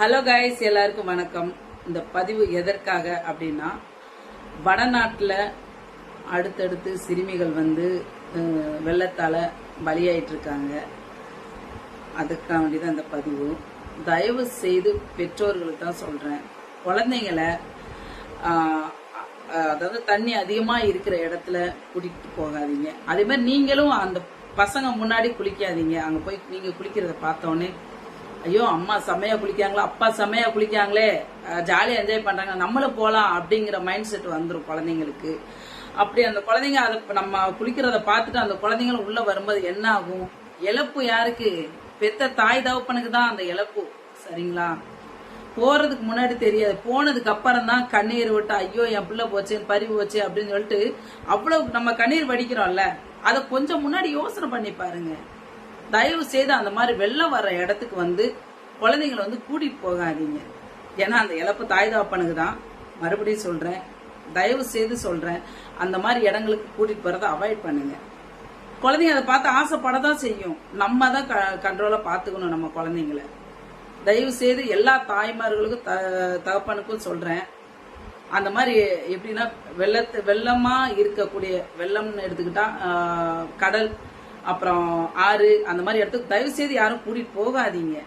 Hello guys எல்லாருக்கும் வணக்கம். இந்த பதிவு எதற்காக அப்படின்னா வடநாட்டில் அடுத்தடுத்து சிறுமிகள் வந்து வெள்ளத்தால் பலியாயிட்டு இருக்காங்க அதுக்காக வேண்டிதான் இந்த பதிவு. தயவு செய்து பெற்றோர்களுக்கு தான் சொல்கிறேன் குழந்தைங்களை அதாவது தண்ணி அதிகமாக இருக்கிற இடத்துல கூட்டிகிட்டு போகாதீங்க. அதே மாதிரி நீங்களும் அந்த பசங்க முன்னாடி குளிக்காதீங்க. அங்கே போய் நீங்கள் குளிக்கிறத பார்த்தோன்னே ஐயோ அம்மா செம்மையா குளிக்காங்களா அப்பா செம்மையா குளிக்காங்களே ஜாலியா என்ஜாய் பண்றாங்க. நம்மளும் போலாம் அப்படிங்கிற மைண்ட் செட் வந்துடும் குழந்தைங்களுக்கு. அப்படி அந்த குழந்தைங்க அதை நம்ம குளிக்கிறத பார்த்துட்டு அந்த குழந்தைங்களும் உள்ள வரும்போது என்ன ஆகும்? இழப்பு யாருக்கு? பெத்த தாய் தவப்பனுக்கு தான் அந்த இழப்பு. சரிங்களா? போறதுக்கு முன்னாடி தெரியாது. போனதுக்கு அப்புறம் தான் கண்ணீர் விட்டு ஐயோ என் பிள்ளை போச்சு என் பறி போச்சு அப்படின்னு சொல்லிட்டு அவ்வளவு நம்ம கண்ணீர் வடிக்கிறோம்ல. அதை கொஞ்சம் முன்னாடி யோசனை பண்ணி பாருங்க. தயவு செய்து அந்த மாதிரி வெள்ளம் வர்ற இடத்துக்கு வந்து குழந்தைங்களை வந்து கூட்டிட்டு போகாதீங்க. ஏன்னா அந்த இழப்பு தாய் தகப்பனுக்கு தான். மறுபடியும் சொல்றேன். தயவு செய்து சொல்றேன். அந்த மாதிரி இடங்களுக்கு கூட்டிட்டு போறதை அவாய்ட் பண்ணுங்க. குழந்தைங்க அதை பார்த்து ஆசைப்படதான் செய்யும். நம்ம தான் கண்ட்ரோலா பாத்துக்கணும் நம்ம குழந்தைங்கள. தயவு செய்து எல்லா தாய்மார்களுக்கும் த- தகப்பனுக்கும் சொல்றேன். அந்த மாதிரி எப்படின்னா வெள்ளத்து வெள்ளமா இருக்கக்கூடிய வெள்ளம்னு எடுத்துக்கிட்டா கடல் அப்புறம் ஆறு அந்த மாதிரி இடத்துக்கு தயவு செய்து யாரும் கூட்டிட்டு போகாதீங்க.